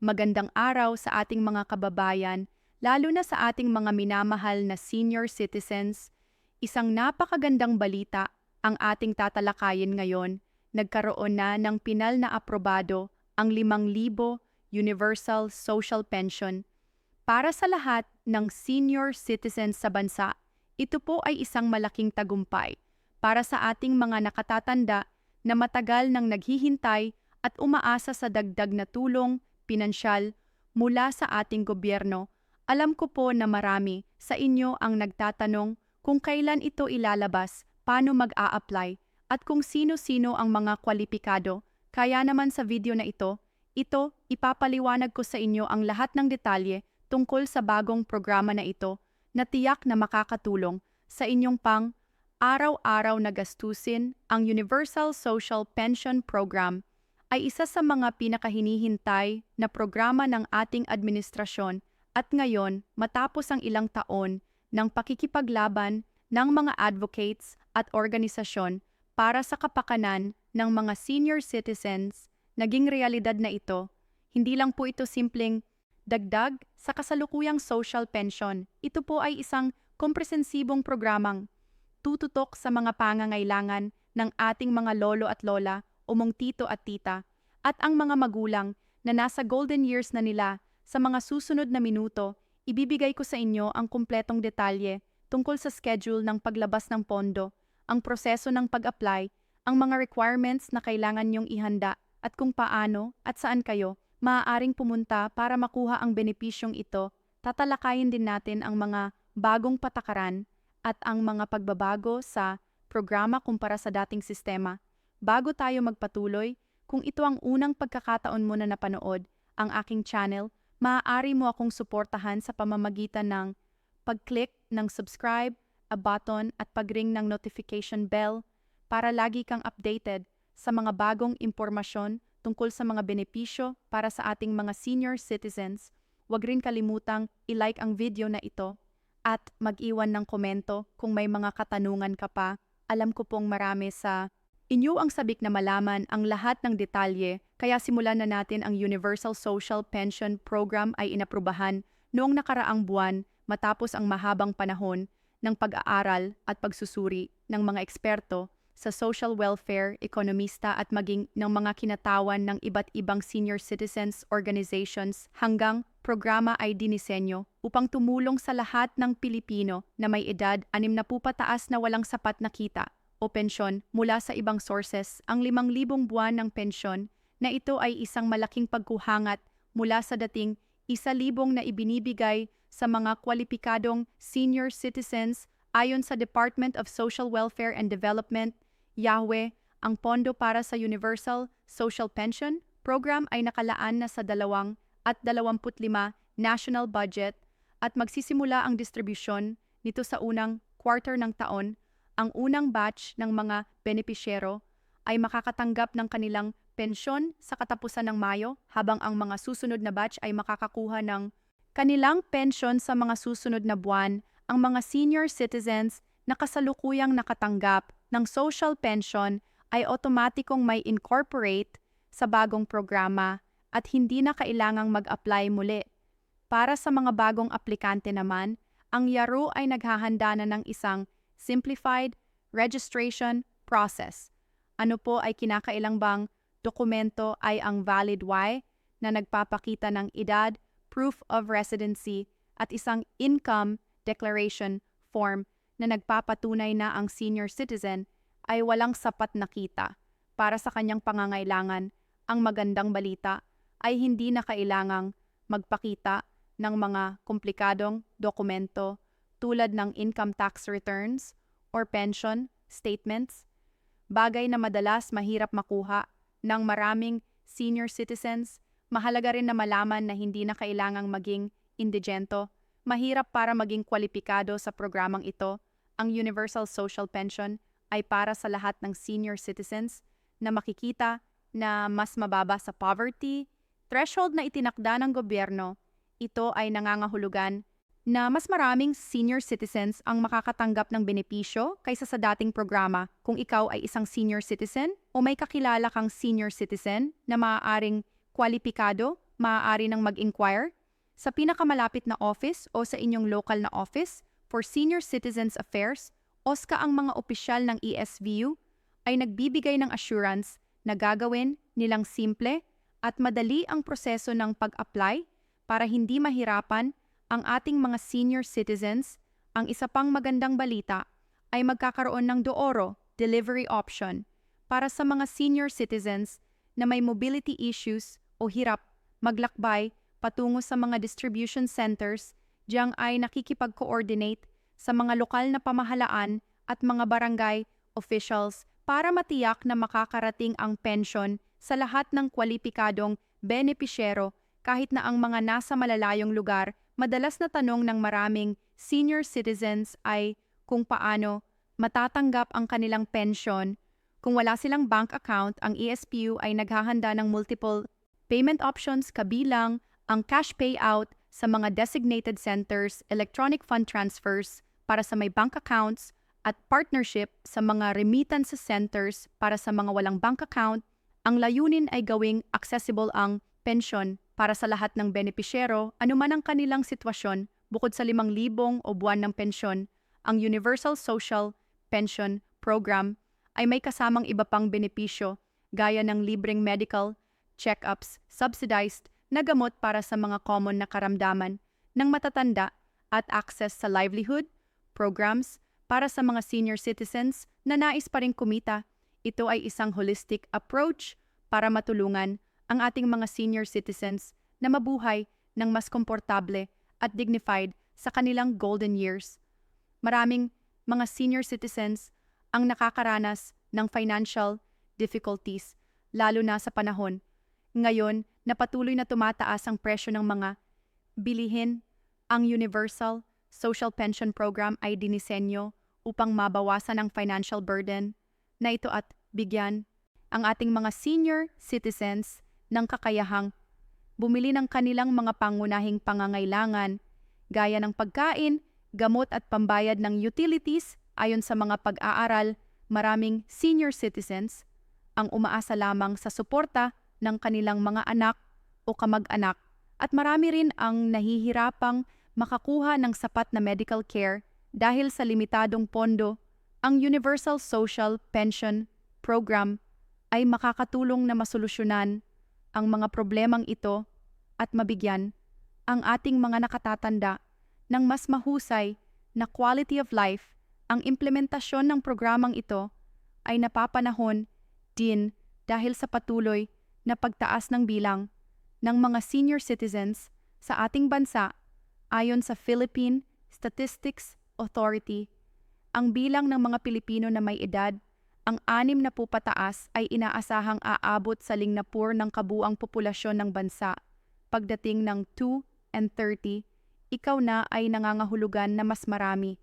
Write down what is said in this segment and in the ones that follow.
Magandang araw sa ating mga kababayan, lalo na sa ating mga minamahal na senior citizens. Isang napakagandang balita ang ating tatalakayin ngayon. Nagkaroon na ng pinal na aprobado ang 5,000 Universal Social Pension. Para sa lahat ng senior citizens sa bansa, ito po ay isang malaking tagumpay para sa ating mga nakatatanda na matagal nang naghihintay at umaasa sa dagdag na tulong pinansyal mula sa ating gobyerno, alam ko po na marami sa inyo ang nagtatanong kung kailan ito ilalabas, paano mag-a-apply, at kung sino-sino ang mga kwalipikado. Kaya naman sa video na ito, ito ipapaliwanag ko sa inyo ang lahat ng detalye tungkol sa bagong programa na ito na tiyak na makakatulong sa inyong pang araw-araw na gastusin ang Universal Social Pension Program ay isa sa mga pinakahinihintay na programa ng ating administrasyon at ngayon matapos ang ilang taon ng pakikipaglaban ng mga advocates at organisasyon para sa kapakanan ng mga senior citizens, naging realidad na ito. Hindi lang po ito simpleng dagdag sa kasalukuyang social pension. Ito po ay isang kompresensibong programang tututok sa mga pangangailangan ng ating mga lolo at lola umong tito at tita, at ang mga magulang na nasa golden years na nila sa mga susunod na minuto, ibibigay ko sa inyo ang kumpletong detalye tungkol sa schedule ng paglabas ng pondo, ang proseso ng pag-apply, ang mga requirements na kailangan niyong ihanda, at kung paano at saan kayo maaaring pumunta para makuha ang benepisyong ito. Tatalakayin din natin ang mga bagong patakaran at ang mga pagbabago sa programa kumpara sa dating sistema Bago tayo magpatuloy, kung ito ang unang pagkakataon mo na napanood ang aking channel, maaari mo akong suportahan sa pamamagitan ng pag-click ng subscribe, a button at pag-ring ng notification bell para lagi kang updated sa mga bagong impormasyon tungkol sa mga benepisyo para sa ating mga senior citizens. Huwag rin kalimutang i-like ang video na ito at mag-iwan ng komento kung may mga katanungan ka pa. Alam ko pong marami sa Inyo ang sabik na malaman ang lahat ng detalye kaya simulan na natin ang Universal Social Pension Program ay inaprubahan noong nakaraang buwan matapos ang mahabang panahon ng pag-aaral at pagsusuri ng mga eksperto sa social welfare, ekonomista at maging ng mga kinatawan ng iba't ibang senior citizens organizations hanggang programa ay dinisenyo upang tumulong sa lahat ng Pilipino na may edad 60 pataas na walang sapat na kita o pensyon mula sa ibang sources ang 5,000 buwan ng pensyon na ito ay isang malaking pagkuhangat mula sa dating 1,000 na ibinibigay sa mga kwalipikadong senior citizens ayon sa Department of Social Welfare and Development, Yahweh, ang pondo para sa Universal Social Pension Program ay nakalaan na sa dalawang at 25 national budget at magsisimula ang distribusyon nito sa unang quarter ng taon ang unang batch ng mga benepisyero ay makakatanggap ng kanilang pensyon sa katapusan ng Mayo habang ang mga susunod na batch ay makakakuha ng kanilang pensyon sa mga susunod na buwan. Ang mga senior citizens na kasalukuyang nakatanggap ng social pension ay otomatikong may incorporate sa bagong programa at hindi na kailangang mag-apply muli. Para sa mga bagong aplikante naman, ang Yaro ay naghahanda na ng isang simplified registration process. Ano po ay kinakailang bang dokumento ay ang valid Y na nagpapakita ng edad, proof of residency at isang income declaration form na nagpapatunay na ang senior citizen ay walang sapat na kita para sa kanyang pangangailangan. Ang magandang balita ay hindi na kailangang magpakita ng mga komplikadong dokumento tulad ng income tax returns or pension statements, bagay na madalas mahirap makuha ng maraming senior citizens, mahalaga rin na malaman na hindi na kailangang maging indigento, mahirap para maging kwalipikado sa programang ito, ang Universal Social Pension ay para sa lahat ng senior citizens na makikita na mas mababa sa poverty, threshold na itinakda ng gobyerno, ito ay nangangahulugan na mas maraming senior citizens ang makakatanggap ng benepisyo kaysa sa dating programa kung ikaw ay isang senior citizen o may kakilala kang senior citizen na maaaring kwalipikado, maaari nang mag-inquire sa pinakamalapit na office o sa inyong local na office for Senior Citizens Affairs, OSCA ang mga opisyal ng ESVU ay nagbibigay ng assurance na gagawin nilang simple at madali ang proseso ng pag-apply para hindi mahirapan ang ating mga senior citizens. Ang isa pang magandang balita ay magkakaroon ng Dooro delivery option para sa mga senior citizens na may mobility issues o hirap maglakbay patungo sa mga distribution centers diyang ay nakikipag-coordinate sa mga lokal na pamahalaan at mga barangay officials para matiyak na makakarating ang pensyon sa lahat ng kwalipikadong benepisyero kahit na ang mga nasa malalayong lugar, madalas na tanong ng maraming senior citizens ay kung paano matatanggap ang kanilang pensyon. Kung wala silang bank account, ang ESPU ay naghahanda ng multiple payment options kabilang ang cash payout sa mga designated centers, electronic fund transfers para sa may bank accounts, at partnership sa mga remittance centers para sa mga walang bank account, ang layunin ay gawing accessible ang pensyon para sa lahat ng benepisyero anuman ang kanilang sitwasyon bukod sa 5,000 o buwan ng pensyon, ang Universal Social Pension Program ay may kasamang iba pang benepisyo gaya ng libreng medical, check-ups, subsidized na gamot para sa mga common na karamdaman ng matatanda at access sa livelihood, programs, para sa mga senior citizens na nais pa rin kumita. Ito ay isang holistic approach para matulungan ang ating mga senior citizens na mabuhay ng mas komportable at dignified sa kanilang golden years. Maraming mga senior citizens ang nakakaranas ng financial difficulties, lalo na sa panahon. Ngayon na patuloy na tumataas ang presyo ng mga bilihin, ang Universal Social Pension Program ay dinisenyo upang mabawasan ang financial burden na ito at bigyan ang ating mga senior citizens ng kakayahang bumili ng kanilang mga pangunahing pangangailangan gaya ng pagkain, gamot at pambayad ng utilities. Ayon sa mga pag-aaral, maraming senior citizens ang umaasa lamang sa suporta ng kanilang mga anak o kamag-anak. At marami rin ang nahihirapang makakuha ng sapat na medical care dahil sa limitadong pondo, ang Universal Social Pension Program ay makakatulong na masolusyonan ang mga problemang ito at mabigyan ang ating mga nakatatanda ng mas mahusay na quality of life. Ang implementasyon ng programang ito ay napapanahon din dahil sa patuloy na pagtaas ng bilang ng mga senior citizens sa ating bansa ayon sa Philippine Statistics Authority, ang bilang ng mga Pilipino na may edad, ang anim na po pataas ay inaasahang aabot sa lingnapur ng kabuang populasyon ng bansa. Pagdating ng 2 and 30, ikaw na ay nangangahulugan na mas marami.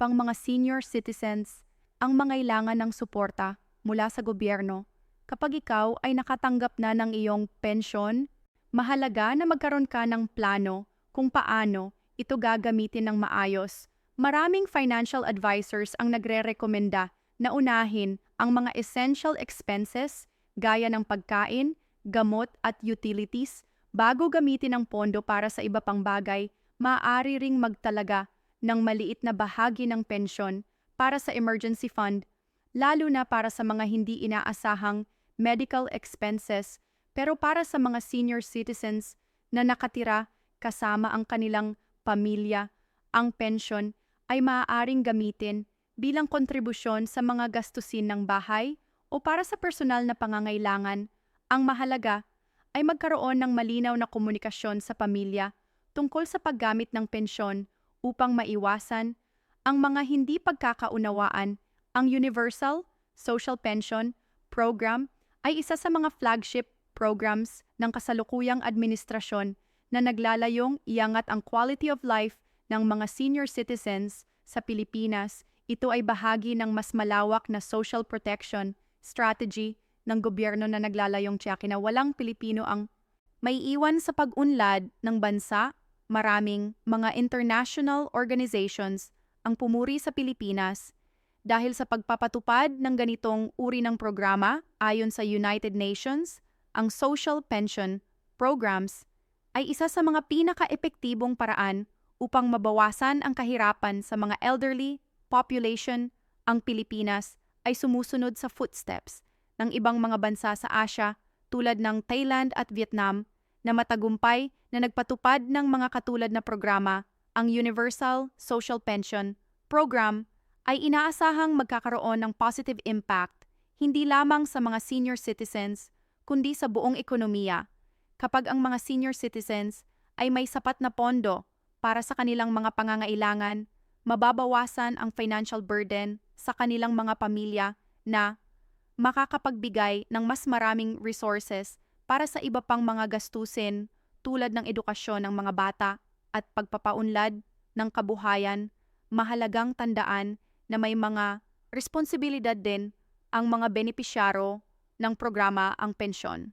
Pang mga senior citizens, ang mangailangan ng suporta mula sa gobyerno. Kapag ikaw ay nakatanggap na ng iyong pensyon, mahalaga na magkaroon ka ng plano kung paano ito gagamitin ng maayos Maraming financial advisors ang nagre-rekomenda na unahin ang mga essential expenses gaya ng pagkain, gamot at utilities bago gamitin ang pondo para sa iba pang bagay, maaari ring magtalaga ng maliit na bahagi ng pensyon para sa emergency fund, lalo na para sa mga hindi inaasahang medical expenses pero para sa mga senior citizens na nakatira kasama ang kanilang pamilya, ang pensyon ay maaaring gamitin bilang kontribusyon sa mga gastusin ng bahay o para sa personal na pangangailangan. Ang mahalaga ay magkaroon ng malinaw na komunikasyon sa pamilya tungkol sa paggamit ng pensyon upang maiwasan ang mga hindi pagkakaunawaan. Ang Universal Social Pension Program ay isa sa mga flagship programs ng kasalukuyang administrasyon na naglalayong iangat ang quality of life ng mga senior citizens sa Pilipinas, ito ay bahagi ng mas malawak na social protection strategy ng gobyerno na naglalayong tiyaki na walang Pilipino ang may iwan sa pag-unlad ng bansa, maraming mga international organizations ang pumuri sa Pilipinas dahil sa pagpapatupad ng ganitong uri ng programa ayon sa United Nations, ang social pension programs ay isa sa mga pinaka-epektibong paraan upang mabawasan ang kahirapan sa mga elderly population. Ang Pilipinas ay sumusunod sa footsteps ng ibang mga bansa sa Asia tulad ng Thailand at Vietnam na matagumpay na nagpatupad ng mga katulad na programa, ang Universal Social Pension Program ay inaasahang magkakaroon ng positive impact hindi lamang sa mga senior citizens kundi sa buong ekonomiya kapag ang mga senior citizens ay may sapat na pondo para sa kanilang mga pangangailangan, mababawasan ang financial burden sa kanilang mga pamilya na makakapagbigay ng mas maraming resources para sa iba pang mga gastusin tulad ng edukasyon ng mga bata at pagpapaunlad ng kabuhayan, mahalagang tandaan na may mga responsibilidad din ang mga benepisyaro ng programa ang pensyon.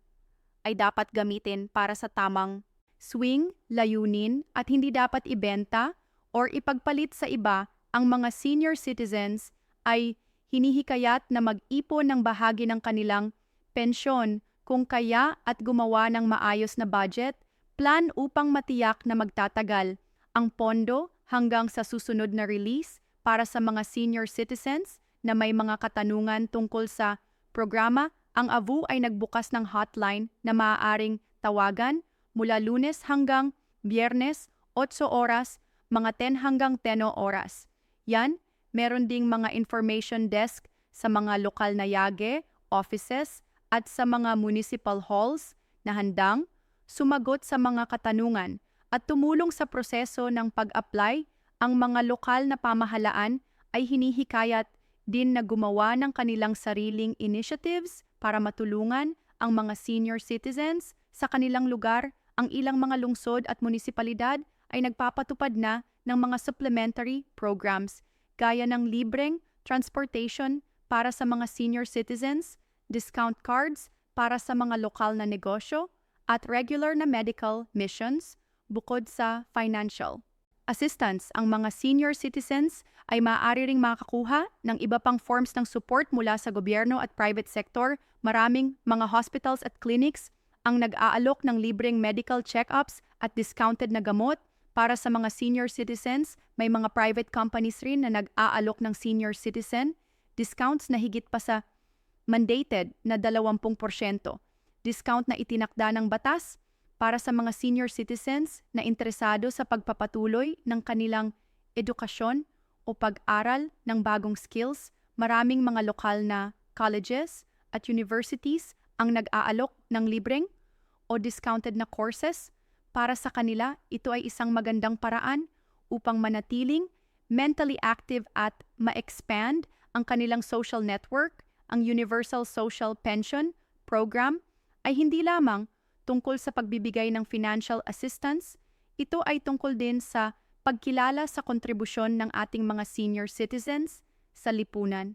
Ay dapat gamitin para sa tamang swing, layunin at hindi dapat ibenta or ipagpalit sa iba ang mga senior citizens ay hinihikayat na mag-ipon ng bahagi ng kanilang pensyon kung kaya at gumawa ng maayos na budget, plan upang matiyak na magtatagal ang pondo hanggang sa susunod na release para sa mga senior citizens na may mga katanungan tungkol sa programa. Ang AVU ay nagbukas ng hotline na maaaring tawagan mula lunes hanggang biyernes, 8 oras, mga 10 hanggang 10 oras. Yan, meron ding mga information desk sa mga lokal na yage, offices, at sa mga municipal halls na handang sumagot sa mga katanungan at tumulong sa proseso ng pag-apply, ang mga lokal na pamahalaan ay hinihikayat din na gumawa ng kanilang sariling initiatives para matulungan ang mga senior citizens sa kanilang lugar. Ang ilang mga lungsod at munisipalidad ay nagpapatupad na ng mga supplementary programs gaya ng libreng transportation para sa mga senior citizens, discount cards para sa mga lokal na negosyo, at regular na medical missions bukod sa financial assistance, ang mga senior citizens ay maaari ring makakuha ng iba pang forms ng support mula sa gobyerno at private sector. Maraming mga hospitals at clinics ang nag-aalok ng libreng medical check-ups at discounted na gamot para sa mga senior citizens. May mga private companies rin na nag-aalok ng senior citizen discounts na higit pa sa mandated na 20%. Discount na itinakda ng batas para sa mga senior citizens na interesado sa pagpapatuloy ng kanilang edukasyon o pag-aral ng bagong skills, maraming mga lokal na colleges at universities ang nag-aalok ng libreng o discounted na courses para sa kanila. Ito ay isang magandang paraan upang manatiling mentally active at ma-expand ang kanilang social network. Ang Universal Social Pension Program ay hindi lamang tungkol sa pagbibigay ng financial assistance, ito ay tungkol din sa pagkilala sa kontribusyon ng ating mga senior citizens sa lipunan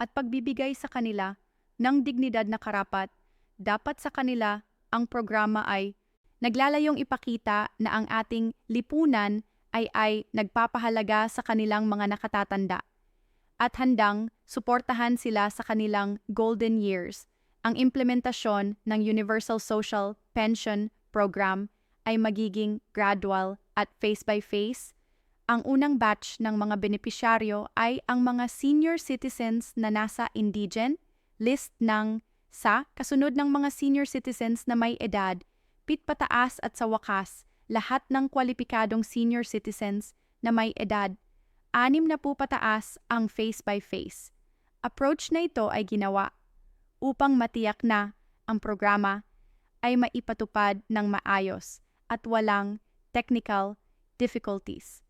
at pagbibigay sa kanila ng dignidad na karapat. Dapat sa kanila ang programa ay naglalayong ipakita na ang ating lipunan ay ay nagpapahalaga sa kanilang mga nakatatanda at handang suportahan sila sa kanilang golden years ang implementasyon ng Universal Social Pension Program ay magiging gradual at face-by-face. Ang unang batch ng mga benepisyaryo ay ang mga senior citizens na nasa indigent list ng sa kasunod ng mga senior citizens na may edad, pit pataas at sa wakas, lahat ng kwalipikadong senior citizens na may edad, anim na po pataas ang face-by-face. Approach na ito ay ginawa upang matiyak na ang programa ay maipatupad ng maayos at walang technical difficulties.